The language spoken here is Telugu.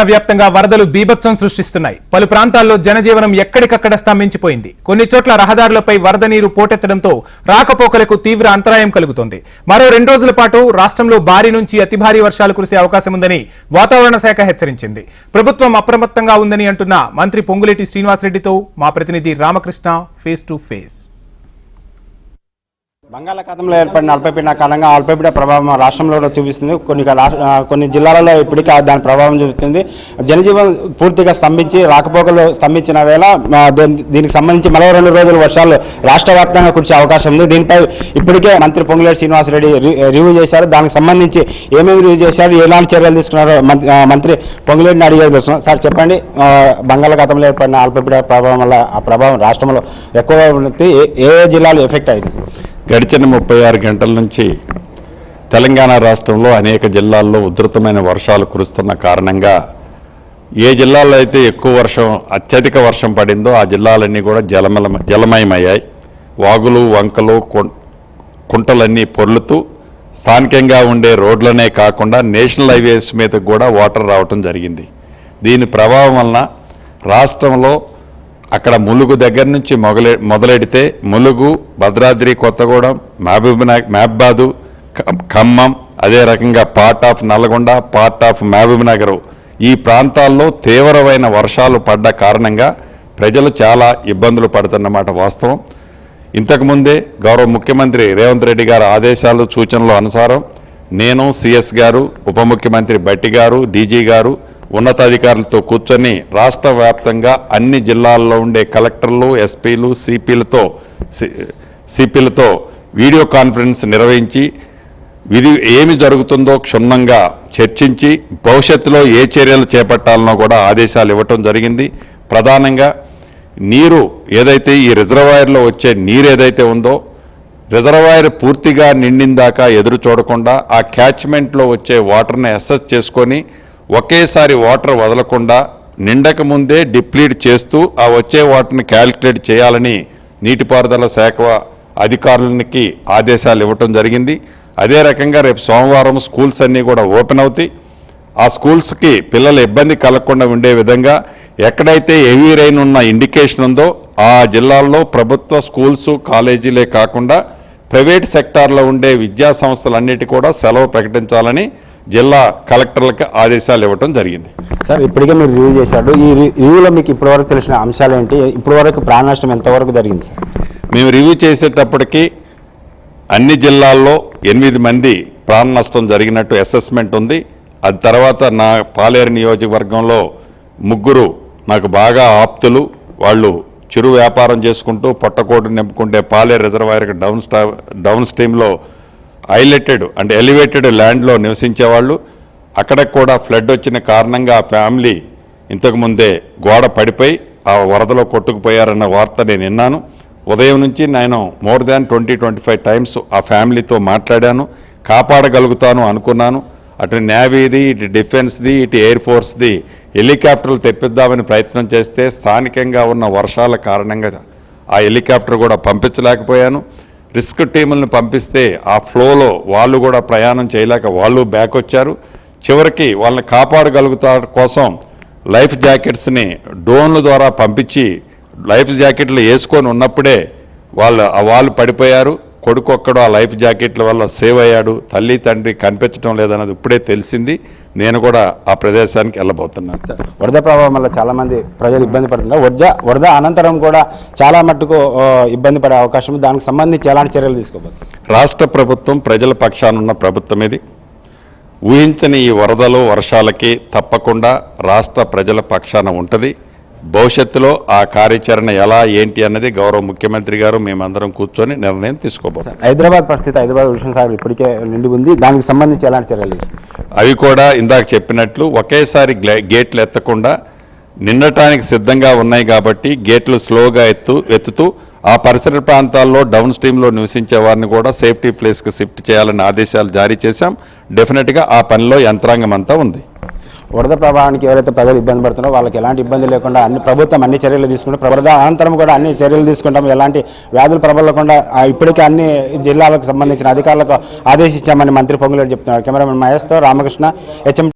వ్యాప్తంగా వరదలు బీభత్సం సృష్టిస్తున్నాయి. పలు ప్రాంతాల్లో జనజీవనం ఎక్కడికక్కడ స్తంభించిపోయింది. కొన్ని చోట్ల రహదారులపై వరద నీరు పోటెత్తడంతో రాకపోకలకు తీవ్ర అంతరాయం కలుగుతోంది. మరో రెండు రోజుల పాటు రాష్ట్రంలో భారీ నుంచి అతి భారీ వర్షాలు కురిసే అవకాశం ఉందని వాతావరణ శాఖ హెచ్చరించింది. ప్రభుత్వం అప్రమత్తంగా ఉందని అంటున్న మంత్రి పొంగులేటి శ్రీనివాసరెడ్డితో మా ప్రతినిధి రామకృష్ణ ఫేస్ టు ఫేస్. బంగాళాఖాతంలో ఏర్పడిన అల్పపీడన కారణంగా అల్పపీడన ప్రభావం రాష్ట్రంలో కూడా చూపిస్తుంది. కొన్ని రాష్ట్ర- కొన్ని జిల్లాలలో ఇప్పటికీ ఆ దాని ప్రభావం చూపుతుంది. జనజీవనం పూర్తిగా స్తంభించి రాకపోకలు స్తంభించిన వేళ దీనికి సంబంధించి మరో రెండు రోజులు వర్షాలు రాష్ట్ర వ్యాప్తంగా కురిసే అవకాశం ఉంది. దీనిపై ఇప్పటికే మంత్రి పొంగులేటి శ్రీనివాసరెడ్డి రి- రివ్యూ చేశారు. దానికి సంబంధించి ఏమేమి రివ్యూ చేశారు ఎలాంటి చర్యలు తీసుకున్నారో మంత్రి- మంత్రి పొంగులేటిని అడిగేది సార్ చెప్పండి. బంగాళాఖాతంలో ఏర్పడిన అల్పపీడన ప్రభావం వల్ల ఆ ప్రభావం రాష్ట్రంలో ఎక్కువగా ఉంది ఏ ఏ జిల్లాలు ఎఫెక్ట్ అయింది గడిచిన ముప్పై ఆరు గంటల నుంచి తెలంగాణ రాష్ట్రంలో అనేక జిల్లాల్లో ఉధృతమైన వర్షాలు కురుస్తున్న కారణంగా ఏ జిల్లాలో అయితే ఎక్కువ వర్షం అత్యధిక వర్షం పడిందో ఆ జిల్లాలన్నీ కూడా జలమల జలమయమయ్యాయి. వాగులు వంకలు కు- కుంటలన్నీ పొర్లుతూ స్థానికంగా ఉండే రోడ్లనే కాకుండా నేషనల్ హైవేస్ మీద కూడా వాటర్ రావటం జరిగింది. దీని ప్రభావం వలన రాష్ట్రంలో అక్కడ ములుగు దగ్గర నుంచి మొగలె మొదలెడితే ములుగు భద్రాద్రి కొత్తగూడెం మహబూబ్నా మహబాదు ఖమ్మం అదే రకంగా part of Nalgonda part of Mahabubnagar ఈ ప్రాంతాల్లో తీవ్రమైన వర్షాలు పడ్డ కారణంగా ప్రజలు చాలా ఇబ్బందులు పడుతున్నమాట వాస్తవం. ఇంతకుముందే గౌరవ ముఖ్యమంత్రి రేవంత్ రెడ్డి గారి ఆదేశాలు సూచనలు అనుసారం నేను సిఎస్ గారు ఉప ముఖ్యమంత్రి బట్టి గారు డీజీ గారు ఉన్నతాధికారులతో కూర్చొని రాష్ట్ర వ్యాప్తంగా అన్ని జిల్లాల్లో ఉండే కలెక్టర్లు ఎస్పీలు సిపిలతో సిపిలతో వీడియో కాన్ఫరెన్స్ నిర్వహించి విధి ఏమి జరుగుతుందో క్షుణ్ణంగా చర్చించి భవిష్యత్తులో ఏ చర్యలు చేపట్టాలనో కూడా ఆదేశాలు ఇవ్వటం జరిగింది. ప్రధానంగా నీరు ఏదైతే ఈ రిజర్వాయర్లో వచ్చే నీరు ఏదైతే ఉందో రిజర్వాయర్ పూర్తిగా నిండిందాకా ఎదురు చూడకుండా ఆ క్యాచ్మెంట్లో వచ్చే వాటర్ని అసెస్ చేసుకొని ఒకేసారి వాటర్ వదలకుండా నిండక ముందే డిప్లీట్ చేస్తూ ఆ వచ్చే వాటర్ని క్యాలిక్యులేట్ చేయాలని నీటిపారుదల శాఖ అధికారులకి ఆదేశాలు ఇవ్వటం జరిగింది. అదే రకంగా రేపు సోమవారం స్కూల్స్ అన్నీ కూడా ఓపెన్ అవుతాయి. ఆ స్కూల్స్కి పిల్లలు ఇబ్బంది కలగకుండా ఉండే విధంగా ఎక్కడైతే హెవీ రైన్ ఉన్న ఇండికేషన్ ఉందో ఆ జిల్లాల్లో ప్రభుత్వ స్కూల్స్ కాలేజీలే కాకుండా ప్రైవేట్ సెక్టార్లో ఉండే విద్యా సంస్థలన్నిటి కూడా సెలవు ప్రకటించాలని జిల్లా కలెక్టర్లకు ఆదేశాలు ఇవ్వటం జరిగింది. సార్ ఇప్పటికే మీరు రివ్యూ చేశారు. ఈ రివ్యూలో మీకు ఇప్పటివరకు తెలిసిన అంశాలు ఏంటి ఇప్పటివరకు ప్రాణ నష్టం ఎంతవరకు జరిగింది సార్? మేము రివ్యూ చేసేటప్పటికి అన్ని జిల్లాల్లో ఎనిమిది మంది ప్రాణ నష్టం జరిగినట్టు అసెస్మెంట్ ఉంది. అది తర్వాత నా పాలేరు నియోజకవర్గంలో ముగ్గురు నాకు బాగా ఆప్తులు. వాళ్ళు చిరు వ్యాపారం చేసుకుంటూ పొట్టకోటు నింపుకుంటే పాలేరు రిజర్వాయర్కి డౌన్ స్టా డౌన్ స్ట్రీమ్లో హైలెటెడ్ అంటే ఎలివేటెడ్ ల్యాండ్లో నివసించేవాళ్ళు. అక్కడ కూడా ఫ్లడ్ వచ్చిన కారణంగా ఆ ఫ్యామిలీ ఇంతకుముందే గోడ పడిపోయి ఆ వరదలో కొట్టుకుపోయారన్న వార్త నేను విన్నాను. ఉదయం నుంచి నేను more than twenty twenty five times ఆ ఫ్యామిలీతో మాట్లాడాను. కాపాడగలుగుతాను అనుకున్నాను. అటు నేవీది ఇటు డిఫెన్స్ది ఇటు ఎయిర్ ఫోర్స్ది హెలికాప్టర్లు తెప్పిద్దామని ప్రయత్నం చేస్తే స్థానికంగా ఉన్న వర్షాల కారణంగా ఆ హెలికాప్టర్ కూడా పంపించలేకపోయాను. రిస్క్ టీములను పంపిస్తే ఆ ఫ్లోలో వాళ్ళు కూడా ప్రయాణం చేయలేక వాళ్ళు బ్యాక్ వచ్చారు. చివరికి వాళ్ళని కాపాడగలుగుతా కోసం లైఫ్ జాకెట్స్ని డ్రోన్ల ద్వారా పంపించి లైఫ్ జాకెట్లు వేసుకొని ఉన్నప్పుడే వాళ్ళు ఆ వాళ్ళు పడిపోయారు. కొడుకు ఒక్కడు ఆ లైఫ్ జాకెట్ల వల్ల సేవ్ అయ్యాడు తల్లి తండ్రి కనిపించడం లేదన్నది ఇప్పుడే తెలిసింది. నేను కూడా ఆ ప్రదేశానికి వెళ్ళబోతున్నాను. సార్ వరద ప్రభావం వల్ల చాలా మంది ప్రజలు ఇబ్బంది పడుతున్నారు. వరద వరద అనంతరం కూడా చాలా మట్టుకు ఇబ్బంది పడే అవకాశం. దానికి సంబంధించి ఎలాంటి చర్యలు తీసుకోబోతుంది రాష్ట్ర ప్రభుత్వం ప్రజల పక్షాన ఉన్న ప్రభుత్వం ఇది. ఊహించని ఈ వరదలు వర్షాలకి తప్పకుండా రాష్ట్ర ప్రజల పక్షాన ఉంటుంది. భవిష్యత్తులో ఆ కార్యాచరణ ఎలా ఏంటి అన్నది గౌరవ ముఖ్యమంత్రి గారు మేమందరం కూర్చొని నిర్ణయం తీసుకోబోతాం హైదరాబాద్ పరిస్థితి హైదరాబాద్ హుషన్ సాగర్ ఇప్పటికే నిండి ఉంది. దానికి సంబంధించి ఎలాంటి చర్యలు అవి కూడా ఇందాక చెప్పినట్లు ఒకేసారి గేట్లు ఎత్తకుండా నిండటానికి సిద్ధంగా ఉన్నాయి కాబట్టి గేట్లు స్లోగా ఎత్తు ఎత్తుతూ ఆ పరిసర ప్రాంతాల్లో డౌన్ స్ట్రీమ్లో నివసించే వారిని కూడా సేఫ్టీ ప్లేస్కి షిఫ్ట్ చేయాలని ఆదేశాలు జారీ చేశాం. డెఫినెట్గా ఆ పనిలో యంత్రాంగం అంతా ఉంది. వరద ప్రభావానికి ఎవరైతే ప్రజలు ఇబ్బంది పడుతున్నారో వాళ్ళకి ఎలాంటి ఇబ్బంది లేకుండా అన్ని ప్రభుత్వం అన్ని చర్యలు తీసుకుంటే వరద అనంతరం కూడా అన్ని చర్యలు తీసుకుంటాం. ఎలాంటి వ్యాధులు ప్రబలకుండా ఇప్పటికే అన్ని జిల్లాలకు సంబంధించిన అధికారులకు ఆదేశించామని మంత్రి పొంగులేరు చెప్తున్నారు. Cameraman మహేష్తో Ramakrishna HM